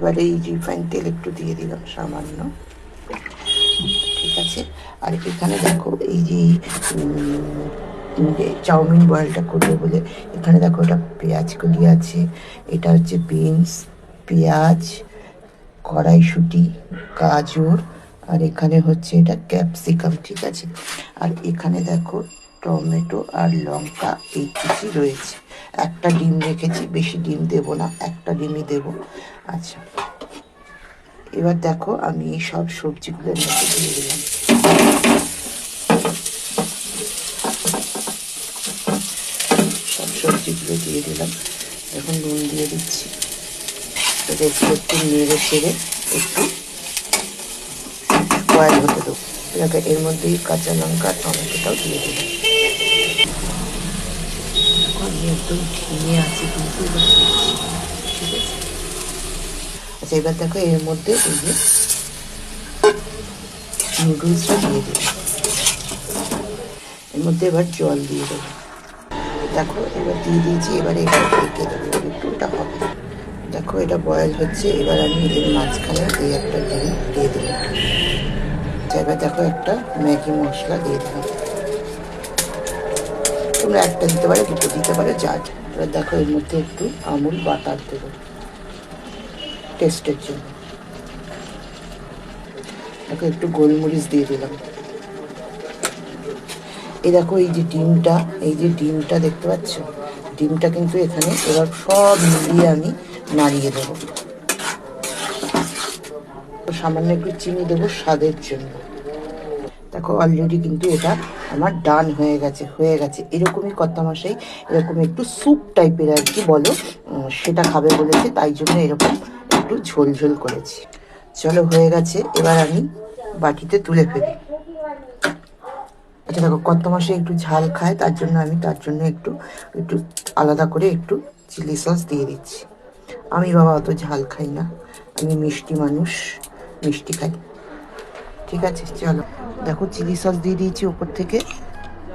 এবারে এই রিফাইন তেল একটু দিয়ে দিলাম, সামান্য। ঠিক আছে? আর এখানে দেখো, এই যে চাউমিন বয়েলটা করবে বলে, এখানে দেখো এটা পেঁয়াজ কলি আছে, এটা হচ্ছে বিনস পেঁয়াজ, কড়াইশুঁটি, গাজর, আর এখানে হচ্ছে এটা ক্যাপসিকাম ঠিক আছে? আর এখানে দেখো টমেটো আর লঙ্কা, এই কিছু রয়েছে। একটা ডিম রেখেছি, বেশি ডিম দেব না, একটা ডিমই দেব। আচ্ছা এবার দেখো আমি এই সব সবজিগুলোর মধ্যে দিয়ে দিলাম। সব সবজিগুলো দিয়ে দিলাম। এখন নুন দিয়ে দিচ্ছি। একটু নেড়ে চেড়ে একটু বয়েল হতে দেবো। এর মধ্যেই কাঁচা লঙ্কা, টমেটোটাও দিয়ে দিলাম। এখন আমি একদম ঘিমে আছি কিন্তু। ঠিক আছে আচ্ছা এবার দেখো এর মধ্যে এই যে নুডলসটা দিয়ে দিলাম এর মধ্যে এবার জল দিয়ে দেবো। দেখো এবার দিয়ে দিয়েছি এবারে এটা ঢেকে দেবো। একটু ওটা হবে। দেখো এটা বয়েল হচ্ছে এবার আমি এর মাঝখানে এই একটা ডিম দিয়ে দিলাম আচ্ছা, এবার দেখো একটা ম্যাগি মশলা দিয়ে দিলাম তোমরা একটা দিতে পারো, দুটো দিতে পারো, যা যা। এবার দেখো এর মধ্যে একটু আমুল বাটার দেবো। টেস্টের জন্য। দেখো, একটু গোলমরিচ দিয়ে দিলাম। এই দেখো, এই যে ডিমটা, এই যে ডিমটা দেখতে পাচ্ছ? ডিমটা কিন্তু এখানে এবার সব মিলিয়ে আমি নাড়িয়ে দেবো। সামান্য একটু চিনি দেবো স্বাদের জন্য। দেখো অলরেডি কিন্তু এটা আমার ডান হয়ে গেছে হয়ে গেছে। এরকমই কর্তা মশাই এরকম একটু স্যুপ টাইপের আর কি বলো সেটা খাবে বলেছে, তাই জন্য এরকম একটু ঝোল ঝোল করেছি। চলো, হয়ে গেছে। এবার আমি বাটিতে তুলে ফেলি। আচ্ছা দেখো কত একটু ঝাল খায়, তার জন্য আমি, তার জন্য একটু একটু আলাদা করে একটু চিলি সস দিয়ে দিচ্ছি। আমি বাবা অত ঝাল খাই না। আমি মিষ্টি মানুষ, মিষ্টি খাই। ঠিক আছে, চলো। দেখো, চিলি সস দিয়ে দিয়েছি উপর থেকে।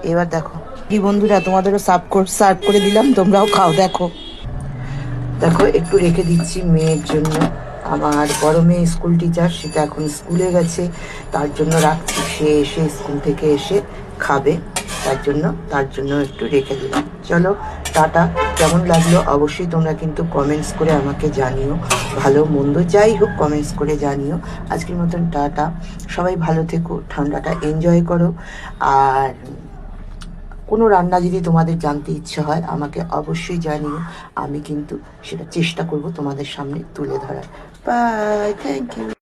এবার দেখো। কি বন্ধুরা, তোমাদেরও সার্ভ কর সার্ভ করে দিলাম, তোমরাও খাও, দেখো। দেখো, একটু রেখে দিচ্ছি মেয়ের জন্য। আমার গরমে স্কুল টিচার সেটা এখন স্কুলে গেছে। তার জন্য রাখছি। সে এসে স্কুল থেকে এসে খাবে। তার জন্য তার জন্য একটু রেখে দিলাম। চলো, টাটা। কেমন লাগল? অবশ্যই তোমরা কিন্তু কমেন্টস করে আমাকে জানিও। ভালো, মন্দ, যাই হোক কমেন্টস করে জানিও। আজকের মতন টাটা। সবাই ভালো থেকো, ঠান্ডাটা এনজয় করো। আর কোনো রান্না যদি তোমাদের জানতে ইচ্ছে হয়, আমাকে অবশ্যই জানিও। আমি কিন্তু সেটা চেষ্টা করব তোমাদের সামনে তুলে ধরার। Bye thank you